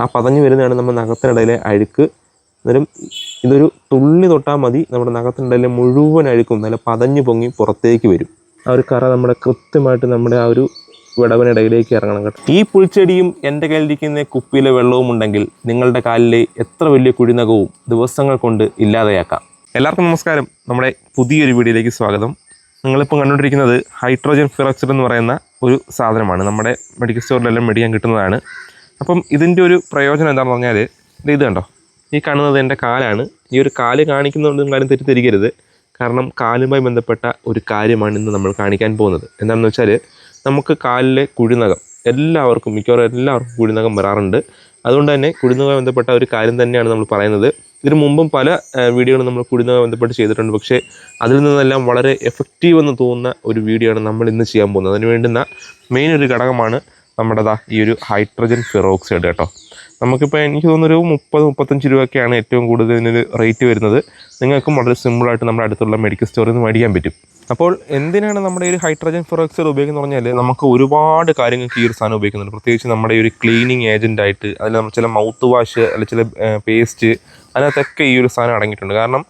ആ പതഞ്ഞു വരുന്നതാണ് നമ്മുടെ നഖത്തിനിടയിലെ അഴുക്ക്. അന്നേരം ഇതൊരു തുള്ളി തൊട്ടാൽ മതി. നമ്മുടെ നഖത്തിനിടയിലെ മുഴുവൻ അഴുക്കും നല്ല പതഞ്ഞ് പൊങ്ങി പുറത്തേക്ക് വരും. ആ ഒരു കറ നമ്മുടെ കൃത്യമായിട്ട് നമ്മുടെ ആ ഒരു വിടവിനിടയിലേക്ക് ഇറങ്ങണം കേട്ടോ. ഈ പുൽച്ചെടിയും എന്റെ കയ്യിലിരിക്കുന്ന കുപ്പിയിലെ വെള്ളവും ഉണ്ടെങ്കിൽ നിങ്ങളുടെ കാലിലെ എത്ര വലിയ കുഴിനകവും ദിവസങ്ങൾ കൊണ്ട് ഇല്ലാതെയാക്കാം. എല്ലാവർക്കും നമസ്കാരം. നമ്മുടെ പുതിയൊരു വീഡിയോയിലേക്ക് സ്വാഗതം. നിങ്ങളിപ്പോൾ കണ്ടുകൊണ്ടിരിക്കുന്നത് ഹൈഡ്രോജൻ ഫിറോക്സിഡ് എന്ന് പറയുന്ന ഒരു സാധനമാണ്. നമ്മുടെ മെഡിക്കൽ സ്റ്റോറിലെല്ലാം മേടിക്കാൻ കിട്ടുന്നതാണ്. അപ്പം ഇതിന്റെ ഒരു പ്രയോജനം എന്താണെന്ന് പറഞ്ഞാൽ ഇത് കണ്ടോ? ഈ കാണുന്നത് എന്റെ കാലാണ്. ഈ ഒരു കാൽ കാണിക്കുന്നതുകൊണ്ട് കാര്യം തെറ്റിദ്ധരിക്കരുത്. കാരണം കാലുമായി ബന്ധപ്പെട്ട ഒരു കാര്യമാണ് ഇന്ന് നമ്മൾ കാണിക്കാൻ പോകുന്നത്. എന്താണെന്ന് വെച്ചാൽ നമുക്ക് കാലിലെ കുഴിനകം എല്ലാവർക്കും മിക്കവാറും എല്ലാവർക്കും കുഴിനകം വരാറുണ്ട്. അതുകൊണ്ട് തന്നെ കുഴിനകമായി ബന്ധപ്പെട്ട ഒരു കാര്യം തന്നെയാണ് നമ്മൾ പറയുന്നത്. ഇതിനു മുമ്പും പല വീഡിയോകളും നമ്മൾ കുഴിനകമായി ബന്ധപ്പെട്ട് ചെയ്തിട്ടുണ്ട്. പക്ഷേ അതിൽ നിന്നെല്ലാം വളരെ എഫക്റ്റീവ് എന്ന് തോന്നുന്ന ഒരു വീഡിയോ ആണ് നമ്മൾ ഇന്ന് ചെയ്യാൻ പോകുന്നത്. അതിന് വേണ്ടുന്ന മെയിൻ ഒരു ഘടകമാണ് നമ്മുടെ ദാ ഈ ഒരു ഹൈഡ്രജൻ ഫിറോക്സൈഡ് കേട്ടോ. നമുക്കിപ്പോൾ എനിക്ക് തോന്നുന്നൊരു മുപ്പത് മുപ്പത്തഞ്ച് രൂപയൊക്കെയാണ് ഏറ്റവും കൂടുതൽ ഇതിനൊരു റേറ്റ് വരുന്നത്. നിങ്ങൾക്കും വളരെ സിമ്പിളായിട്ട് നമ്മുടെ അടുത്തുള്ള മെഡിക്കൽ സ്റ്റോറിൽ നിന്ന് മേടിക്കാൻ പറ്റും. അപ്പോൾ എന്തിനാണ് നമ്മുടെ ഈ ഒരു ഹൈഡ്രജൻ ഫിറോക്സൈഡ് ഉപയോഗിക്കുന്നത് പറഞ്ഞാൽ നമുക്ക് ഒരുപാട് കാര്യങ്ങൾക്ക് ഈ ഒരു സാധനം ഉപയോഗിക്കുന്നുണ്ട്. പ്രത്യേകിച്ച് നമ്മുടെ ഈ ഒരു ക്ലീനിങ് ഏജന്റ് ആയിട്ട് അതിൽ നമ്മൾ ചില മൗത്ത് വാഷ് അല്ലെങ്കിൽ ചില പേസ്റ്റ് അതിനകത്തൊക്കെ ഈ ഒരു സാധനം അടങ്ങിയിട്ടുണ്ട്. കാരണം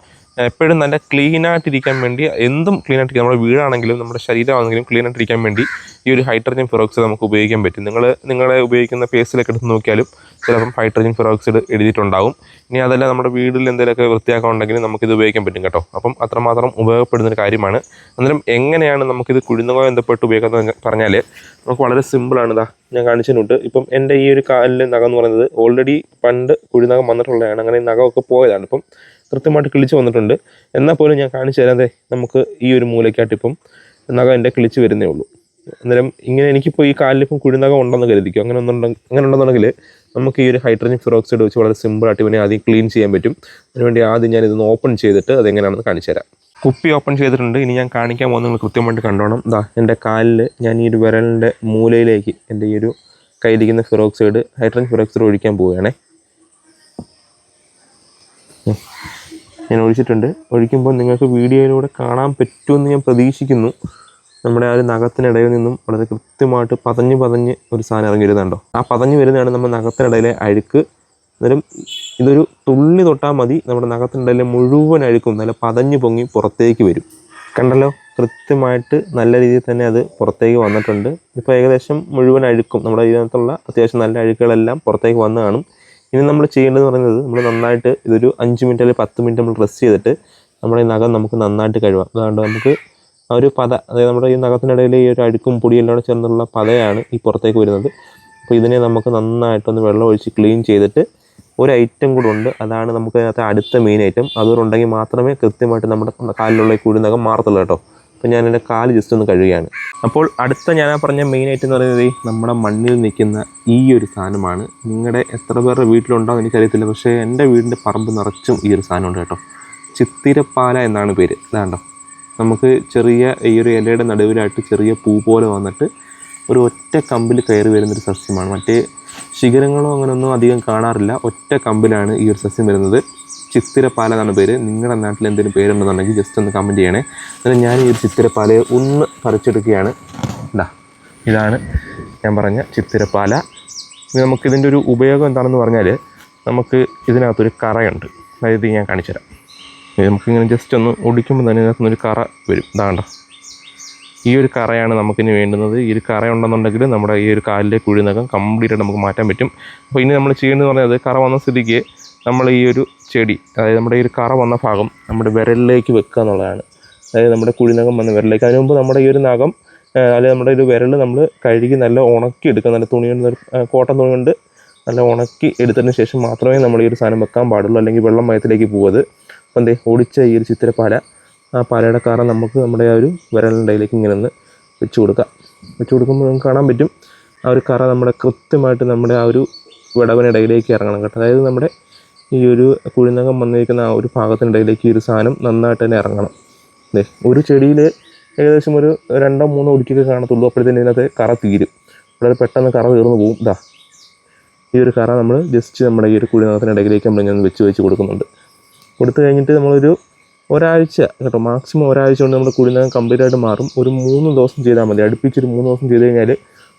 എപ്പോഴും നല്ല ക്ലീൻ ആയിട്ടിരിക്കാൻ വേണ്ടി എന്തും ക്ലീൻ ആയിട്ടിരിക്കാൻ നമ്മുടെ വീടാണെങ്കിലും നമ്മുടെ ശരീരമാണെങ്കിലും ക്ലീൻ ആയിട്ടിരിക്കാൻ വേണ്ടി ഈ ഒരു ഹൈഡ്രജൻ ഫിറോക്സൈഡ് നമുക്ക് ഉപയോഗിക്കാൻ പറ്റും. നിങ്ങൾ നിങ്ങളെ ഉപയോഗിക്കുന്ന പേസിലൊക്കെ എടുത്ത് നോക്കിയാലും ചിലപ്പം ഹൈഡ്രജൻ ഫിറോക്സൈഡ് എഴുതിയിട്ടുണ്ടാവും. ഇനി അതല്ല നമ്മുടെ വീട്ടിൽ എന്തെങ്കിലുമൊക്കെ വൃത്തിയാക്കാൻ ഉണ്ടെങ്കിൽ നമുക്കിത് ഉപയോഗിക്കാൻ പറ്റും കേട്ടോ. അപ്പം അത്രമാത്രം ഉപയോഗപ്പെടുന്ന ഒരു കാര്യമാണ്. അന്നേരം എങ്ങനെയാണ് നമുക്കിത് കുഴിനുമായി ബന്ധപ്പെട്ട് ഉപയോഗിക്കുന്നത് പറഞ്ഞാൽ നമുക്ക് വളരെ സിമ്പിളാണ് ഇതാ ഞാൻ കാണിച്ചിട്ടുണ്ട് ഇപ്പം എന്റെ ഈ ഒരു കാലിൽ നഖം എന്ന് പറയുന്നത് ഓൾറെഡി പണ്ട് കുഴിനകം വന്നിട്ടുള്ളതാണ്. അങ്ങനെ നഖമൊക്കെ പോയതാണ്. ഇപ്പം കൃത്യമായിട്ട് കിളിച്ച് വന്നിട്ടുണ്ട്. എന്നാൽ പോലും ഞാൻ കാണിച്ചു തരാതെ നമുക്ക് ഈ ഒരു മൂലയ്ക്കായിട്ട് ഇപ്പം നഖം എന്റെ കിളിച്ച് വരുന്നേ ഉള്ളൂ. അന്നേരം ഇങ്ങനെ എനിക്കിപ്പോൾ ഈ കാലിലിപ്പം കുഴിനകം ഉണ്ടെന്ന് കരുതിക്കും? അങ്ങനെ ഒന്നുണ്ടെങ്കിൽ അങ്ങനെ ഉണ്ടെന്നുണ്ടെങ്കിൽ നമുക്ക് ഈ ഒരു ഹൈഡ്രജൻ ഫിറോക്സൈഡ് വെച്ച് വളരെ സിമ്പിളായിട്ട് ഇവനെ ആദ്യം ക്ലീൻ ചെയ്യാൻ പറ്റും. അതിനുവേണ്ടി ആദ്യം ഞാൻ ഇതൊന്ന് ഓപ്പൺ ചെയ്തിട്ട് അതെങ്ങനെയാണെന്ന് കാണിച്ചു തരാം. കുപ്പി ഓപ്പൺ ചെയ്തിട്ടുണ്ട്. ഇനി ഞാൻ കാണിക്കാൻ പോകുന്നത് നിങ്ങൾ കൃത്യമായിട്ട് കണ്ടോണം. ദാ എന്റെ കാലിൽ ഞാൻ ഈ ഒരു വിരലിന്റെ മൂലയിലേക്ക് എന്റെ ഈ ഒരു കയ്യിലിരിക്കുന്ന ഫിറോക്സൈഡ് ഹൈഡ്രജൻ ഫിറോക്സൈഡ് ഒഴിക്കാൻ പോവുകയാണേ. ഞാൻ ഒഴിച്ചിട്ടുണ്ട്. ഒഴിക്കുമ്പോൾ നിങ്ങൾക്ക് വീഡിയോയിലൂടെ കാണാൻ പറ്റുമെന്ന് ഞാൻ പ്രതീക്ഷിക്കുന്നു. നമ്മുടെ ആ ഒരു നഖത്തിനിടയിൽ നിന്നും വളരെ കൃത്യമായിട്ട് പതഞ്ഞ് പതഞ്ഞ് ഒരു സാധനം ഇറങ്ങി വരുന്നുണ്ടോ? ആ പതഞ്ഞ് വരുന്നതാണ് നമ്മുടെ നഖത്തിനിടയിലെ അഴുക്ക്. അന്നേരം ഇതൊരു തുള്ളി തൊട്ടാൽ മതി. നമ്മുടെ നഖത്തിനിടയിലെ മുഴുവൻ അഴുക്കും നല്ല പതഞ്ഞ് പൊങ്ങി പുറത്തേക്ക് വരും. കണ്ടല്ലോ? കൃത്യമായിട്ട് നല്ല രീതിയിൽ തന്നെ അത് പുറത്തേക്ക് വന്നിട്ടുണ്ട്. ഇപ്പോൾ ഏകദേശം മുഴുവൻ അഴുക്കും. നമ്മുടെ ഇതിനകത്തുള്ള അത്യാവശ്യം നല്ല അഴുക്കുകളെല്ലാം പുറത്തേക്ക് വന്നു കാണും. ഇനി നമ്മൾ ചെയ്യേണ്ടതെന്ന് പറയുന്നത് നമ്മൾ നന്നായിട്ട് ഇതൊരു അഞ്ച് മിനിറ്റ് അല്ലെങ്കിൽ പത്ത് മിനിറ്റ് നമ്മൾ റെസ്റ്റ് ചെയ്തിട്ട് നമ്മുടെ ഈ നഖം നമുക്ക് നന്നായിട്ട് കഴുകാം. അതുകൊണ്ട് നമുക്ക് ആ ഒരു പത അതായത് നമ്മുടെ ഈ നഖത്തിനിടയിൽ ഈ ഒരു അഴുക്കും പൊടിയെല്ലാം കൂടെ ചേർന്നുള്ള പതയാണ് ഈ പുറത്തേക്ക് വരുന്നത്. അപ്പോൾ ഇതിനെ നമുക്ക് നന്നായിട്ടൊന്ന് വെള്ളം ഒഴിച്ച് ക്ലീൻ ചെയ്തിട്ട് ഒരു ഐറ്റം കൂടെ ഉണ്ട്. അതാണ് നമുക്ക് അതിനകത്ത് അടുത്ത മെയിൻ ഐറ്റം അതുകൊണ്ടുണ്ടെങ്കിൽ മാത്രമേ കൃത്യമായിട്ട് നമ്മുടെ കാലിലുള്ള ഈ കുഴിനകം മാറത്തുള്ളൂ കേട്ടോ. അപ്പോൾ ഞാൻ എന്റെ കാൽ ജസ്റ്റ് ഒന്ന് കഴുകുകയാണ്. അപ്പോൾ അടുത്ത ഞാൻ പറഞ്ഞ മെയിൻ ഐറ്റം എന്ന് പറയുന്നത് നമ്മുടെ മണ്ണിൽ നിൽക്കുന്ന ഈ ഒരു സാധനമാണ്. നിങ്ങളുടെ എത്ര പേരുടെ വീട്ടിലുണ്ടോ എന്ന് എനിക്കറിയത്തില്ല. പക്ഷേ എന്റെ വീടിന്റെ പറമ്പ് നിറച്ചും ഈ ഒരു സാധനമുണ്ട് കേട്ടോ. ചിത്തിരപ്പാല എന്നാണ് പേര്. ഇതാണ്ടോ നമുക്ക് ചെറിയ ഈ ഒരു ഇലയുടെ നടുവിലായിട്ട് ചെറിയ പൂ പോലെ വന്നിട്ട് ഒരു ഒറ്റ കമ്പിൽ കയറി വരുന്നൊരു സസ്യമാണ്. മറ്റേ ശിഖരങ്ങളോ അങ്ങനെയൊന്നും അധികം കാണാറില്ല. ഒറ്റ കമ്പിലാണ് ഈ ഒരു സസ്യം വരുന്നത്. ചിത്തിരപ്പാല എന്നാണ് പേര്. നിങ്ങളുടെ നാട്ടിൽ എന്തെങ്കിലും പേരുണ്ടെന്നുണ്ടെങ്കിൽ ജസ്റ്റ് ഒന്ന് കമന്റ് ചെയ്യണേ. എന്നാൽ ഞാൻ ഈ ഒരു ചിത്തിരപ്പാലയെ ഒന്ന് പറിച്ചെടുക്കുകയാണ്. ഇതാ ഇതാണ് ഞാൻ പറഞ്ഞ ചിത്തിരപ്പാല. ഇനി നമുക്കിതിന്റെ ഒരു ഉപയോഗം എന്താണെന്ന് പറഞ്ഞാൽ നമുക്ക് ഇതിനകത്തൊരു കറയുണ്ട്. അതായത് ഞാൻ കാണിച്ചു തരാം നമുക്കിങ്ങനെ ജസ്റ്റ് ഒന്ന് ഒടിക്കുമ്പോൾ തന്നെ ഇതിനകത്ത് നിന്നൊരു കറ വരും. ഇതാണ്ട ഈ ഒരു കറയാണ് നമുക്കിനി വേണ്ടുന്നത്. ഈ ഒരു കറ ഉണ്ടെന്നുണ്ടെങ്കിൽ നമ്മുടെ ഈ ഒരു കാലിലെ കുഴിനകം കംപ്ലീറ്റ് നമുക്ക് മാറ്റാൻ പറ്റും. അപ്പോൾ ഇനി നമ്മൾ ചെയ്യേണ്ടത് പറഞ്ഞത് കറ വന്ന സ്ഥിതിക്ക് നമ്മൾ ഈ ഒരു ചെടി അതായത് നമ്മുടെ ഈ ഒരു കറ വന്ന ഭാഗം നമ്മുടെ വിരലിലേക്ക് വെക്കുക എന്നുള്ളതാണ്. അതായത് നമ്മുടെ കുഴിനകം വന്ന വിരലിലേക്ക്. അതിന് മുമ്പ് നമ്മുടെ ഈ ഒരു നഖം അല്ലെങ്കിൽ നമ്മുടെ ഒരു വിരൽ നമ്മൾ കഴുകി നല്ല ഉണക്കി എടുക്കുക. നല്ല തുണി കൊണ്ട് കോട്ടൺ തുണി കൊണ്ട് നല്ല ഉണക്കി എടുത്തതിന് ശേഷം മാത്രമേ നമ്മൾ ഈ ഒരു സാധനം വെക്കാൻ പാടുള്ളൂ. അല്ലെങ്കിൽ വെള്ളം മയത്തിലേക്ക് പോവത് അപ്പം എന്തേ ഓടിച്ച ഈ ഒരു ചിത്രപ്പാല ആ പാലയുടെ കാറ നമുക്ക് നമ്മുടെ ആ ഒരു വിരലിന്റെ ഇടയിലേക്ക് ഇങ്ങനെ ഒന്ന് വെച്ച് കൊടുക്കാം. വെച്ച് കൊടുക്കുമ്പോൾ നമുക്ക് കാണാൻ പറ്റും ആ ഒരു കറ നമ്മുടെ കൃത്യമായിട്ട് നമ്മുടെ ആ ഒരു വിടവിനിടയിലേക്ക് ഇറങ്ങണം കേട്ടോ. അതായത് നമ്മുടെ ഈ ഒരു കുഴിനകം വന്നിരിക്കുന്ന ആ ഒരു ഭാഗത്തിനിടയിലേക്ക് ഈ ഒരു സാധനം നന്നായിട്ട് തന്നെ ഇറങ്ങണം. ഒരു ചെടിയിൽ ഏകദേശം ഒരു രണ്ടോ മൂന്നോ ഒടുക്കിയൊക്കെ കാണത്തുള്ളൂ. അപ്പോഴത്തേനും ഇതിനകത്ത് കറ തീരും. വളരെ പെട്ടെന്ന് കറ തീർന്നു പോകും. ഇതാ ഈ ഒരു കറ നമ്മൾ ജസ്റ്റ് നമ്മുടെ ഈ ഒരു കുഴിനകത്തിനിടയിലേക്ക് നമ്മൾ ഞാൻ വെച്ച് വെച്ച് കൊടുക്കുന്നുണ്ട്. കൊടുത്തു കഴിഞ്ഞിട്ട് നമ്മളൊരു ഒരാഴ്ച കേട്ടോ മാക്സിമം ഒരാഴ്ച കൊണ്ട് നമ്മുടെ കുഴിനകം കംപ്ലീറ്റ് ആയിട്ട് മാറും. ഒരു മൂന്ന് ദിവസം ചെയ്താൽ മതി. അടുപ്പിച്ചൊരു മൂന്ന് ദിവസം ചെയ്ത് കഴിഞ്ഞാൽ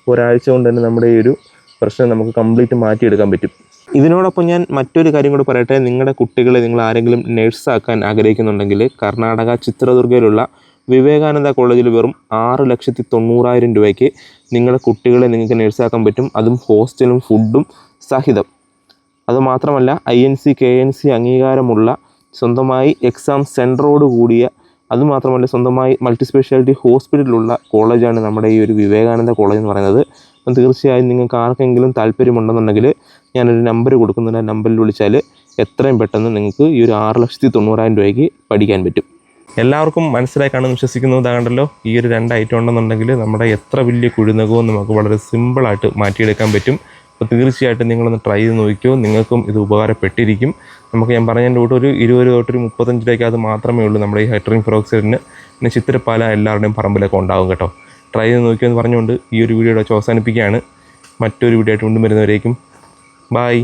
ഒരാഴ്ച കൊണ്ട് തന്നെ നമ്മുടെ ഈ ഒരു പ്രശ്നം നമുക്ക് കംപ്ലീറ്റ് മാറ്റിയെടുക്കാൻ പറ്റും. ഇതിനോടൊപ്പം ഞാൻ മറ്റൊരു കാര്യം കൂടി പറയട്ടെ. നിങ്ങളുടെ കുട്ടികളെ നിങ്ങൾ ആരെങ്കിലും നഴ്സാക്കാൻ ആഗ്രഹിക്കുന്നുണ്ടെങ്കിൽ കർണാടക ചിത്രദുർഗയിലുള്ള വിവേകാനന്ദ കോളേജിൽ വെറും ആറ് ലക്ഷത്തി തൊണ്ണൂറായിരം രൂപയ്ക്ക് നിങ്ങളുടെ കുട്ടികളെ നിങ്ങൾക്ക് നഴ്സാക്കാൻ പറ്റും. അതും ഹോസ്റ്റലും ഫുഡും സഹിതം. അതുമാത്രമല്ല I N C K N C അംഗീകാരമുള്ള സ്വന്തമായി എക്സാം സെന്ററോട് കൂടിയ അതുമാത്രമല്ല സ്വന്തമായി മൾട്ടി സ്പെഷ്യാലിറ്റി ഹോസ്പിറ്റലുള്ള കോളേജാണ് നമ്മുടെ ഈ ഒരു വിവേകാനന്ദ കോളേജ് എന്ന് പറയുന്നത്. അപ്പം തീർച്ചയായും നിങ്ങൾക്ക് ആർക്കെങ്കിലും താല്പര്യമുണ്ടെന്നുണ്ടെങ്കിൽ ഞാനൊരു നമ്പർ കൊടുക്കുന്നുണ്ട്. ആ നമ്പറിൽ വിളിച്ചാൽ എത്രയും പെട്ടെന്ന് നിങ്ങൾക്ക് ഈ ഒരു ആറ് ലക്ഷത്തി തൊണ്ണൂറായിരം രൂപയ്ക്ക് പഠിക്കാൻ പറ്റും. എല്ലാവർക്കും മനസ്സിലായി കാണുമെന്ന് വിശ്വസിക്കുന്നത് ഇതാകണ്ടല്ലോ ഈ ഒരു രണ്ട് ഐറ്റം ഉണ്ടെന്നുണ്ടെങ്കിൽ നമ്മുടെ എത്ര വലിയ കുഴിനകവും നമുക്ക് വളരെ സിമ്പിളായിട്ട് മാറ്റിയെടുക്കാൻ പറ്റും. അപ്പോൾ തീർച്ചയായിട്ടും നിങ്ങളൊന്ന് ട്രൈ ചെയ്ത് നോക്കിയോ നിങ്ങൾക്കും ഇത് ഉപകാരപ്പെട്ടിരിക്കും. നമുക്ക് ഞാൻ പറഞ്ഞതിന്റെ കൂട്ട് ഒരു ഇരുപത് തൊട്ട് ഒരു മുപ്പത്തഞ്ച് രൂപയ്ക്ക് അത് മാത്രമേ ഉള്ളൂ നമ്മുടെ ഈ ഹൈഡ്രോയിൻ ഫിറോക്സൈഡിന് പിന്നെ ചിത്രപ്പാല എല്ലാവരുടെയും പറമ്പിലൊക്കെ ഉണ്ടാകും കേട്ടോ. ട്രൈ ചെയ്ത് നോക്കിയെന്ന് പറഞ്ഞുകൊണ്ട് ഈ ഒരു വീഡിയോ വെച്ച് അവസാനിപ്പിക്കുകയാണ്. മറ്റൊരു വീഡിയോ ആയിട്ട് കൊണ്ടുവരുന്നവരേക്കും ബായ്